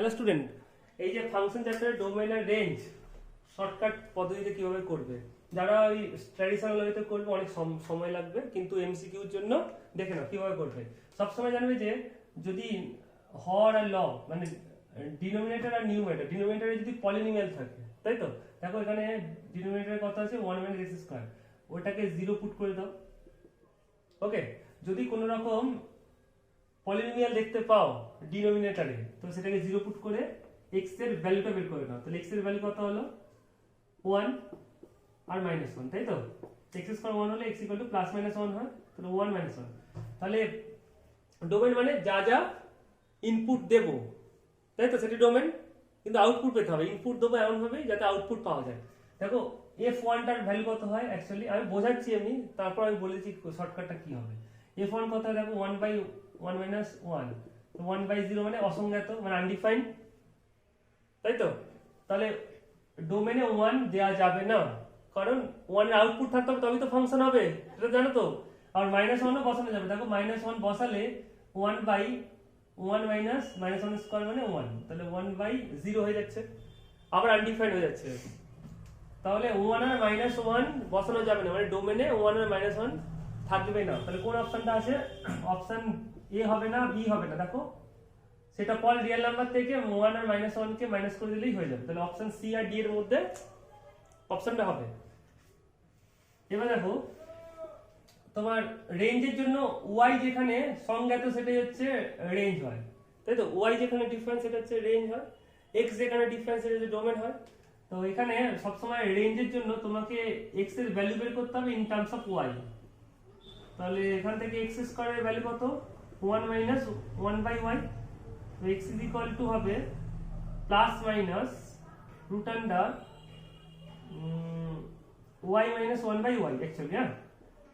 Hello student এই যে function চ্যাপ্টারের ডোমেন আর রেঞ্জ শর্টকাট পদ্ধতিতে কীভাবে করবে? যারা ওই ট্র্যাডিশনাল ওয়েতে করবে, অনেক সময় লাগবে, কিন্তু এমসিকিউর জন্য দেখে নাও কীভাবে করবে। সবসময় জানবে যে যদি হর আর ল মানে ডিনোমিনেটর আর নিউমিনেটর ডিনোমিনেটরে যদি পলিনিমিয়াল থাকে, তাই তো? দেখো এখানে ডিনোমিনেটরের কথা আছে ওয়ান মাইনাস এক্স স্কোয়ার ওটাকে জিরো পুট করে দাও। ওকে যদি কোনো রকম পলিনোমিয়াল দেখতে পাও ডিনোমিনেটরে তো সেটাকে জিরো পুট করে এক্সের ভ্যালুটা বের করে নাও। তাহলে এক্সের ভ্যালু কত হলো? ওয়ান আর মাইনাস ওয়ান তাই তো? এক্স স্কোয়ার ওয়ান হলে X equal to plus minus one হয়, তাহলে ওয়ান মাইনাস ওয়ান তাহলে ডোমেন মানে যা যা ইনপুট দেব, তাই তো? সেটি ডোমেন কিন্তু আউটপুট পেতে হবে। ইনপুট দেবো এমন ভাবে যাতে আউটপুট পাওয়া যায়। দেখো এফ ওয়ানটার ভ্যালু কত হয়? অ্যাকচুয়ালি আমি বোঝাচ্ছি এমনি তারপর আমি বলেছি শর্টকাটটা কি হবে। এফ ওয়ান হয়? দেখো one by one minus one one by zero মানে অসংজ্ঞাত মানে আনডিফাইন্ড তাই তো তাহলে ডোমেনে ওয়ান দেওয়া যাবে না। কারণ ওয়ানের আউটপুট থাকতে হবে, তবেই তো ফাংশন হবে। এটা জানো তো? আর মাইনাস ওয়ানও বসানো যাবে। দেখো মাইনাস ওয়ান বসালে one by one minus minus one square মানে ওয়ান তাহলে ওয়ান বাই জিরো হয়ে যাচ্ছে। আবার আনডিফাইন্ড হয়ে যাচ্ছে। তাহলে ওয়ান আর মাইনাস ওয়ান বসানো যাবে না। মানে ডোমেনে ওয়ান আর মাইনাস ওয়ান থাকবে না। তাহলে কোন অপশনটা আছে? অপশন এ হবে না, বি হবে না, দেখো। সেটা পর রিয়েল নাম্বার থেকে ওয়ান আর মাইনাস ওয়ান কে মাইনাস করে দিলেই হয়ে যাবে। তাহলে অপশন সি আর ডি এর মধ্যে অপশনটা হবে। এবার দেখো, তোমার রেঞ্জের জন্য ওয়াই যেখানে সংজ্ঞাত সেটাই হচ্ছে রেঞ্জ হয়। তাই তো? ওয়াই যেখানে ডিফারেন্স সেটা হচ্ছে রেঞ্জ হয়। এক্স যেখানে ডিফারেন্স সেটা হচ্ছে ডোমেন হয়। তো এখানে সবসময় রেঞ্জের জন্য তোমাকে এক্সের ভ্যালু বের করতে হবে ইন টার্মস অফ ওয়াই তাহলে এখান থেকে এক্স স্কোয়ারের ভ্যালু কত? One minus one by Y তো এক্স ইজ ইকুয়াল টু হবে plus minus root under Y minus one by Y actually হ্যাঁ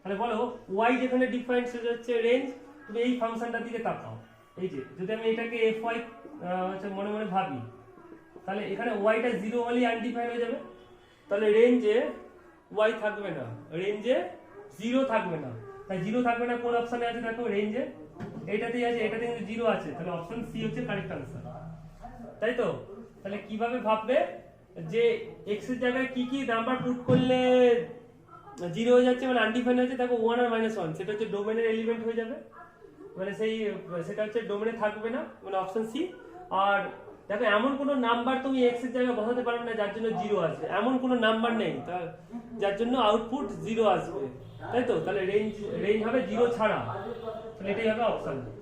তাহলে বলো ওয়াই যেখানে ডিফারেন্স হচ্ছে রেঞ্জ তুমি এই ফাংশনটার দিকে তাকাও। এই যে, যদি আমি এটাকে এফ ওয়াই হচ্ছে মনে মনে ভাবি, তাহলে এখানে ওয়াইটা জিরো হলেই আনডিফাইন হয়ে যাবে। তাহলে রেঞ্জে ওয়াই থাকবে না। রেঞ্জে জিরো থাকবে না। তাই জিরো থাকবে না কোন অপশনে আছে, দেখো রেঞ্জে এটাতেই আছে এটাতে কিন্তু জিরো আছে। তাহলে অপশন সি হচ্ছে কারেক্ট আনসার তাই তো? তাহলে কীভাবে ভাববে যে এক্সের জায়গায় কি কি নাম্বার পুট করলে জিরো হয়ে যাচ্ছে মানে আনডিফাইন হয়েছে দেখো ওয়ান আর মাইনাস ওয়ান সেটা হচ্ছে ডোমেনের এলিমেন্ট হয়ে যাবে। মানে সেই, সেটা হচ্ছে ডোমেনে থাকবে না মানে অপশন সি আর দেখো, এমন কোনো নাম্বার তুমি এক্সের জায়গায় বসাতে পারবে না, যার জন্য জিরো আসবে। এমন কোনো নাম্বার নেই যার জন্য আউটপুট জিরো আসবে। তাই তো? তাহলে রেঞ্জ রেঞ্জ হবে জিরো ছাড়া। তাহলে এটাই হবে অপশন